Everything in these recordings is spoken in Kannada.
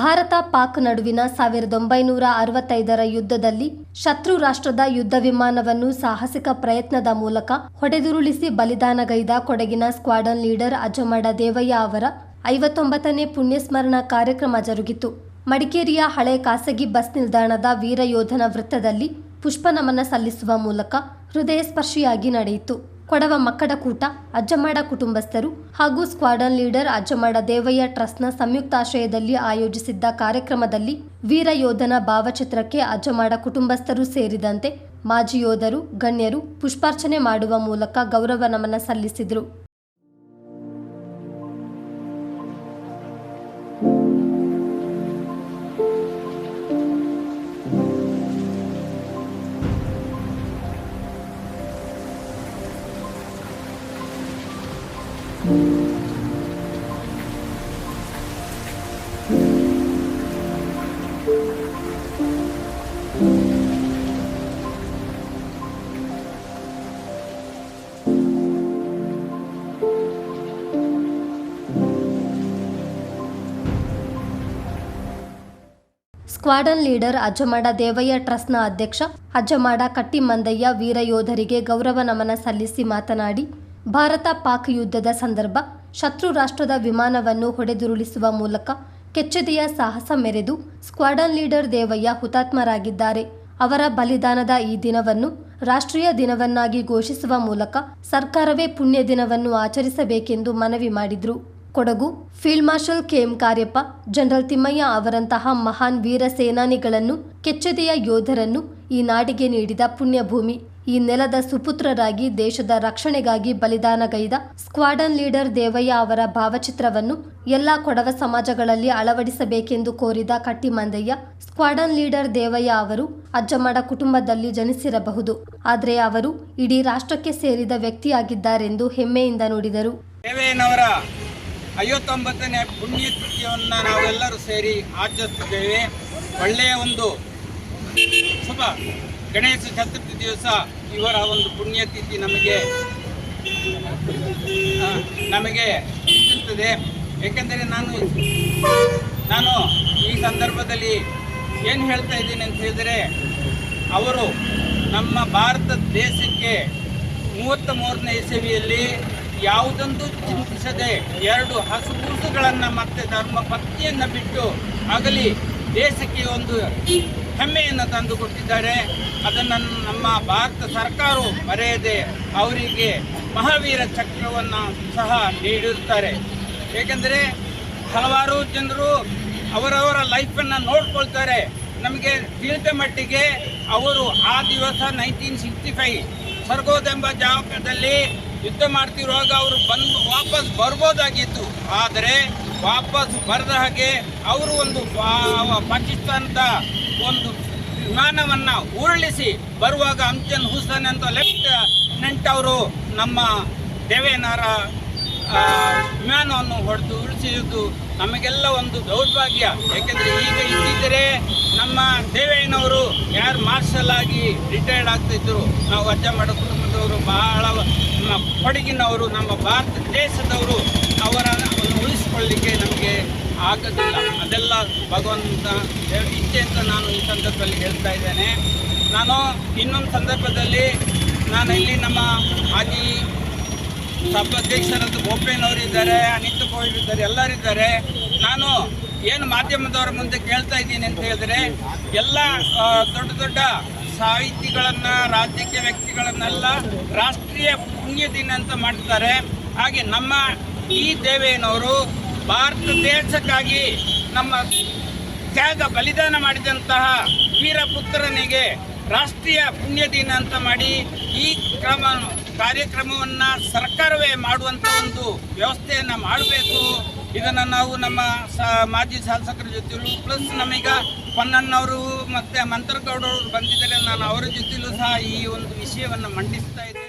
ಭಾರತ ಪಾಕ್ ನಡುವಿನ ಸಾವಿರದ ಒಂಬೈನೂರ ಅರವತ್ತೈದರ ಯುದ್ಧದಲ್ಲಿ ಶತ್ರು ರಾಷ್ಟ್ರದ ಯುದ್ಧ ವಿಮಾನವನ್ನು ಸಾಹಸಿಕ ಪ್ರಯತ್ನದ ಮೂಲಕ ಹೊಡೆದುರುಳಿಸಿ ಬಲಿದಾನಗೈದ ಕೊಡಗಿನ ಸ್ಕ್ವಾಡನ್ ಲೀಡರ್ ಅಜಮಡ ದೇವಯ್ಯ ಅವರ ಐವತ್ತೊಂಬತ್ತನೇ ಪುಣ್ಯಸ್ಮರಣ ಕಾರ್ಯಕ್ರಮ ಜರುಗಿತು. ಮಡಿಕೇರಿಯ ಹಳೆ ಖಾಸಗಿ ಬಸ್ ನಿಲ್ದಾಣದ ವೀರಯೋಧನ ವೃತ್ತದಲ್ಲಿ ಪುಷ್ಪನಮನ ಸಲ್ಲಿಸುವ ಮೂಲಕ ಹೃದಯಸ್ಪರ್ಶಿಯಾಗಿ ನಡೆಯಿತು. ಕೊಡವ ಮಕ್ಕಡಕೂಟ ಅಜ್ಜಮಾಡ ಕುಟುಂಬಸ್ಥರು ಹಾಗೂ ಸ್ಕ್ವಾಡನ್ ಲೀಡರ್ ಅಜ್ಜಮಾಡ ದೇವಯ್ಯ ಟ್ರಸ್ಟ್ನ ಸಂಯುಕ್ತಾಶ್ರಯದಲ್ಲಿ ಆಯೋಜಿಸಿದ್ದ ಕಾರ್ಯಕ್ರಮದಲ್ಲಿ ವೀರ ಯೋಧನ ಭಾವಚಿತ್ರಕ್ಕೆ ಅಜ್ಜಮಾಡ ಕುಟುಂಬಸ್ಥರು ಸೇರಿದಂತೆ ಮಾಜಿ ಯೋಧರು, ಗಣ್ಯರು ಪುಷ್ಪಾರ್ಚನೆ ಮಾಡುವ ಮೂಲಕ ಗೌರವ ನಮನ ಸಲ್ಲಿಸಿದರು. ಸ್ಕ್ವಾಡನ್ ಲೀಡರ್ ಅಜ್ಜಮಾಡ ದೇವಯ್ಯ ಟ್ರಸ್ಟ್ನ ಅಧ್ಯಕ್ಷ ಅಜ್ಜಮಾಡ ಕಟ್ಟಿಮಂದಯ್ಯ ವೀರ ಯೋಧರಿಗೆ ಗೌರವ ನಮನ ಸಲ್ಲಿಸಿ ಮಾತನಾಡಿ, ಭಾರತ ಪಾಕ್ ಯುದ್ಧದ ಸಂದರ್ಭ ಶತ್ರು ರಾಷ್ಟ್ರದ ವಿಮಾನವನ್ನು ಹೊಡೆದುರುಳಿಸುವ ಮೂಲಕ ಕೆಚ್ಚೆದೆಯ ಸಾಹಸ ಮೆರೆದು ಸ್ಕ್ವಾಡನ್ ಲೀಡರ್ ದೇವಯ್ಯ ಹುತಾತ್ಮರಾಗಿದ್ದಾರೆ. ಅವರ ಬಲಿದಾನದ ಈ ದಿನವನ್ನು ರಾಷ್ಟ್ರೀಯ ದಿನವನ್ನಾಗಿ ಘೋಷಿಸುವ ಮೂಲಕ ಸರ್ಕಾರವೇ ಪುಣ್ಯ ದಿನವನ್ನು ಆಚರಿಸಬೇಕೆಂದು ಮನವಿ ಮಾಡಿದ್ರು. Kodagu field marshal KM Cariappa, general Thimayya ಅವರಂತಹ ಮಹಾನ್ ವೀರ ಸೇನಾನಿಗಳನ್ನು, ಕೆಚ್ಚೆದೆಯ ಯೋಧರನ್ನು ಈ ನಾಡಿಗೆ ನೀಡಿದ ಪುಣ್ಯಭೂಮಿ. ಈ ನೆಲದ ಸುಪುತ್ರರಾಗಿ ದೇಶದ ರಕ್ಷಣೆಗಾಗಿ ಬಲಿದಾನಗೈದ ಸ್ಕ್ವಾಡನ್ ಲೀಡರ್ ದೇವಯ್ಯ ಅವರ ಭಾವಚಿತ್ರವನ್ನು ಎಲ್ಲಾ ಕೊಡವ ಸಮಾಜಗಳಲ್ಲಿ ಅಳವಡಿಸಬೇಕೆಂದು ಕೋರಿದ ಕಟ್ಟಿಮಂದಯ್ಯ, ಸ್ಕ್ವಾಡನ್ ಲೀಡರ್ ದೇವಯ್ಯ ಅವರು ಅಜ್ಜಮಡ ಕುಟುಂಬದಲ್ಲಿ ಜನಿಸಿರಬಹುದು. ಆದರೆ ಅವರು ಇಡೀ ರಾಷ್ಟ್ರಕ್ಕೆ ಸೇರಿದ ವ್ಯಕ್ತಿಯಾಗಿದ್ದಾರೆಂದು ಹೆಮ್ಮೆಯಿಂದ ನುಡಿದರು. ಐವತ್ತೊಂಬತ್ತನೇ ಪುಣ್ಯತಿಥಿಯನ್ನು ನಾವೆಲ್ಲರೂ ಸೇರಿ ಆಚರಿಸುತ್ತೇವೆ ಒಳ್ಳೆಯ ಒಂದು ಶುಭ. ಗಣೇಶ ಚತುರ್ಥಿ ದಿವಸ ಇವರ ಒಂದು ಪುಣ್ಯತಿಥಿ ನಮಗೆ ನಮಗೆ ಸಿಗುತ್ತದೆ ಏಕೆಂದರೆ ನಾನು ನಾನು ಈ ಸಂದರ್ಭದಲ್ಲಿ ಏನು ಹೇಳ್ತಾ ಇದ್ದೀನಿ ಅಂತ ಹೇಳಿದರೆ, ಅವರು ನಮ್ಮ ಭಾರತ ದೇಶಕ್ಕೆ ಮೂವತ್ತ ಮೂರನೇ ಇಸವಿಯಲ್ಲಿ ಯಾವುದೊಂದು ಚಿಂತಿಸದೆ ಎರಡು ಹಸುಗೂಸುಗಳನ್ನು ಮತ್ತೆ ಧರ್ಮ ಪತ್ನಿಯನ್ನು ಬಿಟ್ಟು ಆಗಲಿ ದೇಶಕ್ಕೆ ಒಂದು ಹೆಮ್ಮೆಯನ್ನು ತಂದುಕೊಟ್ಟಿದ್ದಾರೆ ಅದನ್ನು ನಮ್ಮ ಭಾರತ ಸರ್ಕಾರವು ಮರೆಯದೆ ಅವರಿಗೆ ಮಹಾವೀರ ಚಕ್ರವನ್ನು ಸಹ ನೀಡಿರುತ್ತಾರೆ. ಏಕೆಂದರೆ ಹಲವಾರು ಜನರು ಅವರವರ ಲೈಫನ್ನು ನೋಡ್ಕೊಳ್ತಾರೆ. ನಮಗೆ ತಿಳಿದ ಮಟ್ಟಿಗೆ ಅವರು ಆ ದಿವಸ ನೈನ್ಟೀನ್ ಸಿಕ್ಸ್ಟಿ ಫೈವ್ ಸ್ವರ್ಗೋದೆಂಬ ಜಾಗದಲ್ಲಿ ಯುದ್ಧ ಮಾಡ್ತಿರುವಾಗ ಅವರು ಬಂದು ವಾಪಸ್ ಬರ್ಬೋದಾಗಿತ್ತು. ಆದರೆ ವಾಪಸ್ ಬರೆದ ಹಾಗೆ ಅವರು ಒಂದು ಪಾಕಿಸ್ತಾನದ ಒಂದು ವಿಮಾನವನ್ನು ಉರುಳಿಸಿ ಬರುವಾಗ ಅಂಚನ್ ಹುಸನ್ ಅಂತ ಲೆಫ್ಟಿನೆಂಟ್ ಅವರು ನಮ್ಮ ದೇವೇನಾರ ವಿಮಾನವನ್ನು ಹೊಡೆದು ಉಳಿಸಿದ್ದು ನಮಗೆಲ್ಲ ಒಂದು ದೌರ್ಭಾಗ್ಯ. ಏಕೆಂದರೆ ಈಗ ಇದ್ದಿದ್ದರೆ ನಮ್ಮ ದೇವೇನವರು ಯಾರು ಮಾರ್ಷಲ್ ಆಗಿ ರಿಟೈರ್ಡ್ ಆಗ್ತಿದ್ರು. ನಾವು ಅಜ್ಜ ಮಾಡೋ ಕುಟುಂಬದವರು ಬಹಳ ಕೊಡಗಿನವರು, ನಮ್ಮ ಭಾರತ ದೇಶದವರು ಅವರ ಉಳಿಸಿಕೊಳ್ಳಲಿಕ್ಕೆ ನಮಗೆ ಆಗೋದಿಲ್ಲ. ಅದೆಲ್ಲ ಭಗವಂತ ಇಚ್ಛೆ ಅಂತ ನಾನು ಈ ಸಂದರ್ಭದಲ್ಲಿ ಹೇಳ್ತಾ ಇದ್ದೇನೆ. ನಾನು ಇನ್ನೊಂದು ಸಂದರ್ಭದಲ್ಲಿ ನಾನು ಇಲ್ಲಿ ನಮ್ಮ ಮಾಜಿ ಸಭಾಧ್ಯಕ್ಷರಂತ ಇದ್ದಾರೆ, ಅನಿತ್ ಕೋವಿಡ್ ಇದ್ದಾರೆ ಎಲ್ಲರಿದ್ದಾರೆ ನಾನು ಏನು ಮಾಧ್ಯಮದವರ ಮುಂದೆ ಕೇಳ್ತಾ ಇದ್ದೀನಿ ಅಂತ ಹೇಳಿದ್ರೆ, ಎಲ್ಲ ದೊಡ್ಡ ದೊಡ್ಡ ಸಾಹಿತಿಗಳನ್ನು, ರಾಜಕೀಯ ವ್ಯಕ್ತಿಗಳನ್ನೆಲ್ಲ ರಾಷ್ಟ್ರೀಯ ಪುಣ್ಯ ದಿನ ಅಂತ ಮಾಡ್ತಾರೆ. ಹಾಗೆ ನಮ್ಮ ಈ ದೇವೇನವರು ಭಾರತ ದೇಶಕ್ಕಾಗಿ ನಮ್ಮ ತ್ಯಾಗ ಬಲಿದಾನ ಮಾಡಿದಂತಹ ವೀರಪುತ್ರನಿಗೆ ರಾಷ್ಟ್ರೀಯ ಪುಣ್ಯ ದಿನ ಅಂತ ಮಾಡಿ ಈ ಕ್ರಮ ಕಾರ್ಯಕ್ರಮವನ್ನು ಸರ್ಕಾರವೇ ಮಾಡುವಂಥ ಒಂದು ವ್ಯವಸ್ಥೆಯನ್ನು ಮಾಡಬೇಕು. ಇದನ್ನು ನಾವು ನಮ್ಮ ಮಾಜಿ ಶಾಸಕರ ಜೊತೆಲೂ ಪ್ಲಸ್ ನಮೀಗ ಪೊನ್ನಣ್ಣವರು ಮತ್ತು ಮಂತ್ರಗೌಡರು ಬಂದಿದ್ದಾರೆ. ನಾನು ಅವರ ಜೊತೆಲೂ ಸಹ ಈ ಒಂದು ವಿಷಯವನ್ನು ಮಂಡಿಸ್ತಾ ಇದ್ದೆ.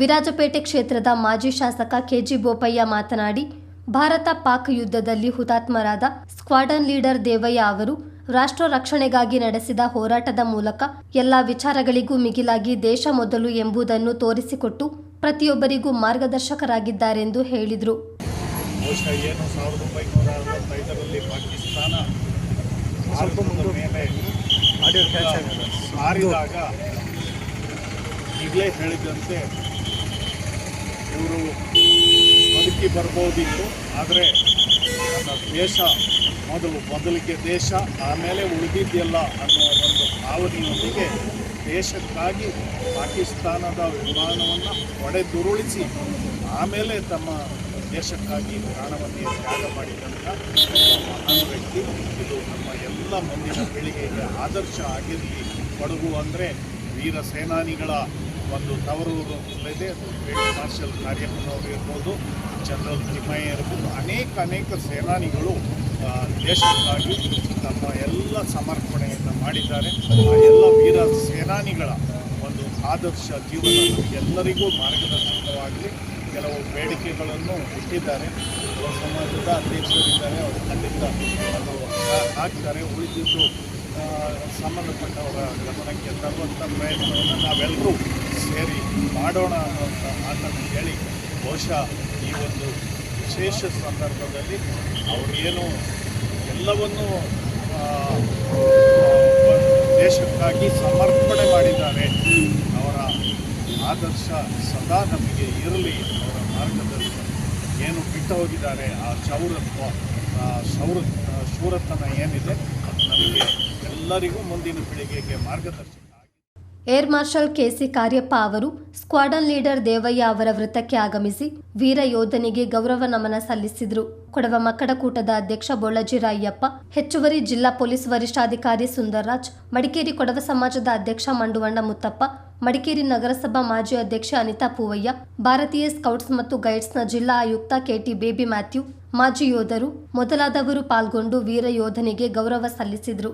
ವಿರಾಜಪೇಟೆ ಕ್ಷೇತ್ರದ ಮಾಜಿ ಶಾಸಕ ಕೆಜಿ ಬೋಪಯ್ಯ ಮಾತನಾಡಿ, ಭಾರತ ಪಾಕ್ ಯುದ್ಧದಲ್ಲಿ ಹುತಾತ್ಮರಾದ ಸ್ಕ್ವಾಡನ್ ಲೀಡರ್ ದೇವಯ್ಯ ಅವರು ರಾಷ್ಟ್ರ ರಕ್ಷಣೆಗಾಗಿ ನಡೆಸಿದ ಹೋರಾಟದ ಮೂಲಕ ಎಲ್ಲ ವಿಚಾರಗಳಿಗೂ ಮಿಗಿಲಾಗಿ ದೇಶ ಮೊದಲು ಎಂಬುದನ್ನು ತೋರಿಸಿಕೊಟ್ಟು ಪ್ರತಿಯೊಬ್ಬರಿಗೂ ಮಾರ್ಗದರ್ಶಕರಾಗಿದ್ದಾರೆಂದು ಹೇಳಿದರು. ಇವರು ಬದುಕಿ ಬರ್ಬೋದಿತ್ತು, ಆದರೆ ದೇಶ ಮೊದಲು ಮೊದಲಿಗೆ ದೇಶ ಆಮೇಲೆ ಉಳಿದಿದ್ದೆಲ್ಲ ಅನ್ನೋ ಒಂದು ಭಾವನೆಯೊಂದಿಗೆ ದೇಶಕ್ಕಾಗಿ ಪಾಕಿಸ್ತಾನದ ವಿಮಾನವನ್ನು ಹೊಡೆದುರುಳಿಸಿ, ಆಮೇಲೆ ತಮ್ಮ ದೇಶಕ್ಕಾಗಿ ಪ್ರಾಣವನ್ನೇ ತ್ಯಾಗ ಮಾಡಿದಂಥ ಮಹಾನ್ ವ್ಯಕ್ತಿ. ಇದು ನಮ್ಮ ಎಲ್ಲ ಮುಂದಿನ ಪೀಳಿಗೆಗೆ ಆದರ್ಶ ಆಗಿರಲಿ. ಕೊಡಗು ಅಂದರೆ ವೀರ ಸೇನಾನಿಗಳ ಒಂದು ತವರೂರು ಇದೆ. ಮಾರ್ಷಲ್ ಕಾರ್ಯಕ್ರಮವರು ಇರ್ಬೋದು, ಜನರಲ್ ತಿಮ್ಮಯ್ಯ ಇರ್ಬೋದು, ಅನೇಕ ಅನೇಕ ಸೇನಾನಿಗಳು ದೇಶಕ್ಕಾಗಿ ತಮ್ಮ ಎಲ್ಲ ಸಮರ್ಪಣೆಯನ್ನು ಮಾಡಿದ್ದಾರೆ. ಆ ಎಲ್ಲ ವೀರ ಸೇನಾನಿಗಳ ಒಂದು ಆದರ್ಶ ಜೀವನ ಎಲ್ಲರಿಗೂ ಮಾರ್ಗದರ್ಶಕವಾಗಲಿ. ಕೆಲವು ಬೇಡಿಕೆಗಳನ್ನು ಇಟ್ಟಿದ್ದಾರೆ. ಸಮಾಜದ ಅಧ್ಯಕ್ಷರಿದ್ದಾರೆ. ಅವರು ಖಂಡಿತ ಅದು ಹಾಕ್ತಾರೆ. ಉಳಿದಿದ್ದು ಸಂಬಂಧಪಟ್ಟವರ ಗಮನಕ್ಕೆ ತರುವಂಥ ಪ್ರಯತ್ನವನ್ನು ನಾವೆಲ್ಲರೂ ಸೇರಿ ಮಾಡೋಣ ಅನ್ನುವಂಥ ಮಾತನ್ನು ಹೇಳಿ ಬಹುಶಃ ಈ ಒಂದು ವಿಶೇಷ ಸಂದರ್ಭದಲ್ಲಿ ಅವರೇನು ಎಲ್ಲವನ್ನೂ ಆ, ಆ, ದೇಶಕ್ಕಾಗಿ ಸಮರ್ಪಣೆ ಮಾಡಿದ್ದಾರೆ ಅವರ ಆದರ್ಶ ಸದಾ ನಮಗೆ ಇರಲಿ ಅವರ ಮಾರ್ಗದರ್ಶನ ಏನು ಬಿಟ್ಟು ಹೋಗಿದ್ದಾರೆ ಆ ಚೌರತ್ವ ಆ ಶೌರ ಶೂರತನ ಏನಿದೆ ನಮಗೆ ಎಲ್ಲರಿಗೂ ಮುಂದಿನ ಪೀಳಿಗೆಗೆ ಮಾರ್ಗದರ್ಶನ. ಏರ್ ಮಾರ್ಷಲ್ ಕೆಸಿ ಕಾರ್ಯಪ್ಪ ಅವರು, ಸ್ಕ್ವಾಡನ್ ಲೀಡರ್ ದೇವಯ್ಯ ಅವರ ವೃತ್ತಕ್ಕೆ ಆಗಮಿಸಿ ವೀರ ಯೋಧನಿಗೆ ಗೌರವ ನಮನ ಸಲ್ಲಿಸಿದರು. ಕೊಡವ ಮಕ್ಕಳಕೂಟದ ಅಧ್ಯಕ್ಷ ಬೋಳಜಿರಾಯಪ್ಪ ರಾಯಪ್ಪ ಹೆಚ್ಚುವರಿ ಜಿಲ್ಲಾ ಪೊಲೀಸ್ ವರಿಷ್ಠಾಧಿಕಾರಿ ಸುಂದರ್ರಾಜ್, ಮಡಿಕೇರಿ ಕೊಡವ ಸಮಾಜದ ಅಧ್ಯಕ್ಷ ಮಂಡುವಣ್ಣ ಮುತ್ತಪ್ಪ, ಮಡಿಕೇರಿ ನಗರಸಭಾ ಮಾಜಿ ಅಧ್ಯಕ್ಷ ಅನಿತಾ ಪೂವಯ್ಯ, ಭಾರತೀಯ ಸ್ಕೌಟ್ಸ್ ಮತ್ತು ಗೈಡ್ಸ್ನ ಜಿಲ್ಲಾ ಆಯುಕ್ತ ಕೆಟಿ ಬೇಬಿ ಮ್ಯಾಥ್ಯೂ, ಮಾಜಿ ಯೋಧರು ಮೊದಲಾದವರು ಪಾಲ್ಗೊಂಡು ವೀರ ಯೋಧನಿಗೆ ಗೌರವ ಸಲ್ಲಿಸಿದರು.